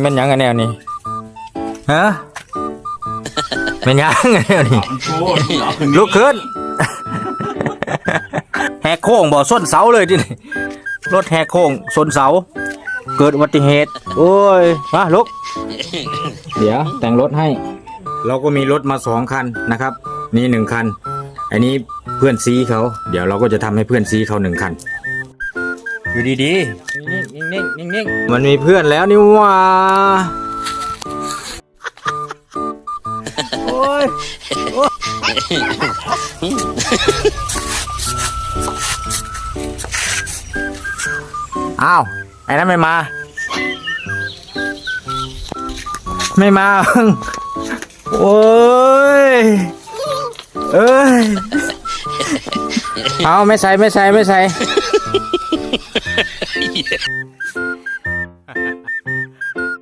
แม่นหยังกันแนวนี้ฮะแม่นหยังกันแนวนี้มันโชว์เอาขึ้นลุกขึ้น แหกโค้งบ่ส้นเสาเลยที่นี่รถแหกโค้งส้นเสา เกิดอุบัติเหตุ โอ้ยมาลุก เดี๋ยวแต่งรถให้ เราก็มีรถมาสองคันนะครับ นี่หนึ่งคัน อันนี้เพื่อนซีเขา เดี๋ยวเราก็จะทำให้เพื่อนซีเขาหนึ่งคัน อยู่ดีๆนิ่งๆนิ่งๆนิ่งๆมันมีเพื่อนแล้วนี่หว่าโอ้ยอ้าวไอ้นั่นไม่มา ไม่มา โอ้ยเอ้ย เอาไม่ใส่ไม่ใส่ไม่ใส่ いいね。